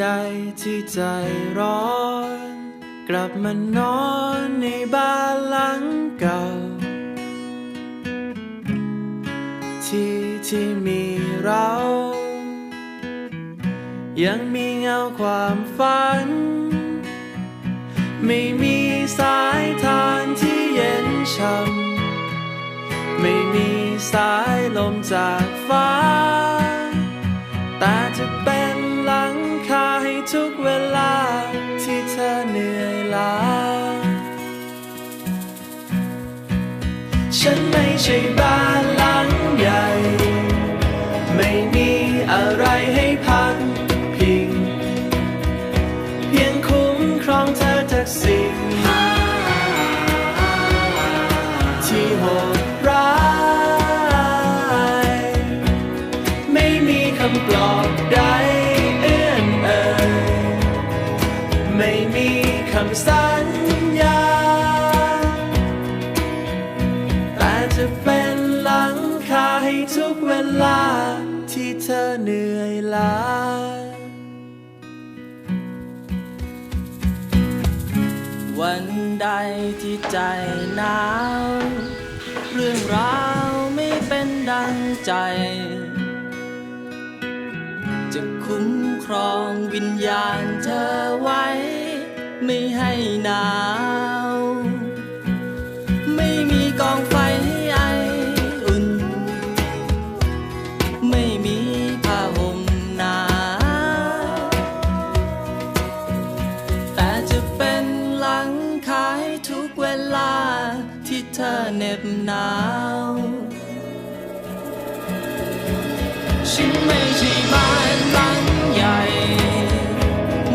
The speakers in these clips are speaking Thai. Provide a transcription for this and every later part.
ใดที่ใจร้อน กลับมานอนในบ้านหลังเก่า ที่ที่มีเรา ยังมีเงาความฝัน ไม่มีสายทานที่เย็นช่ำไม่มีสายลมจากฟ้า ฉันไม่ใช่บ้านหลังใหญ่ ไม่มีอะไรใจะเป็นหลังคาให้ทุกเวลา ที่เธอเหนื่อยล้าวันใดที่ใจหนาว เรื่องราวไม่เป็นดังใจ จะคุ้มครองวิญญาณเธอไว้ ไม่ให้นาว น็บหนาวฉันไม่ใช่บ้านหลังใหญ่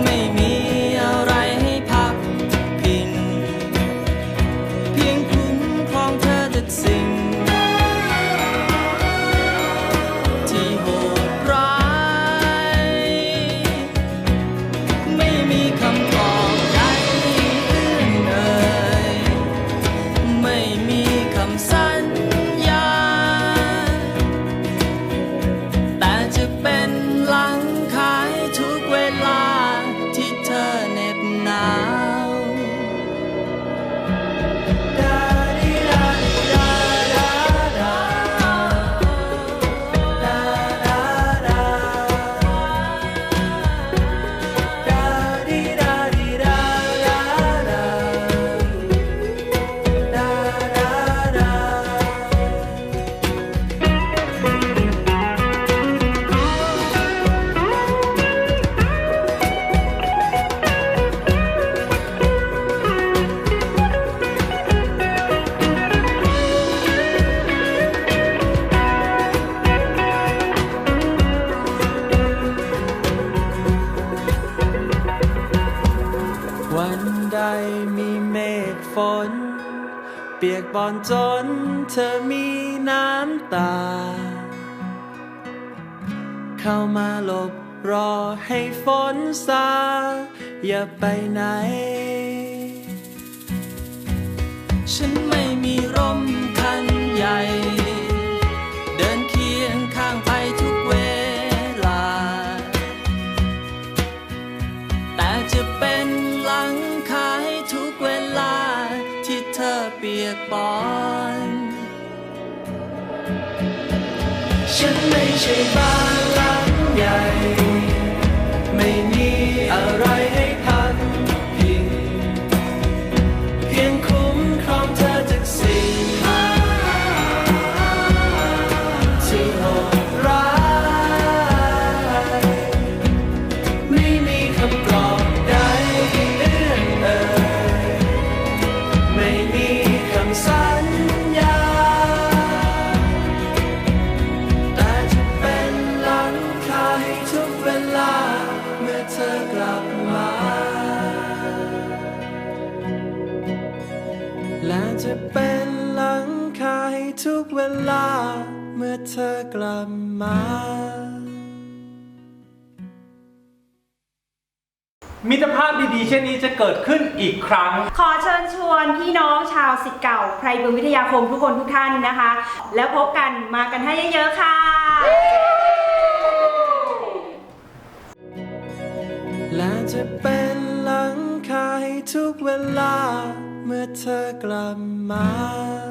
ไม่มีอะไรให้พักพิง เพียงคุ้มครองเธอจากสิ่ง ปียกบอนจนเธอมีน้ำตา เข้ามาหลบรอให้ฝนซา อย่าไปไหน ฉันไม่ กปอนฉันไม่ใช่บ้าน และจะเป็นหลังคาให้ทุกเวลา เมื่อเธอกลับมา มิตรภาพดีๆ เช่นนี้จะเกิดขึ้นอีกครั้ง ขอเชิญชวนพี่น้องชาวสิทธิ์เก่าไพรบึงวิทยาคมทุกคนทุกท่านนะคะ แล้วพบกันมากันให้เยอะๆค่ะ และจะเป็นหลังคาให้ทุกเวลา เมื่อเธอกลับมา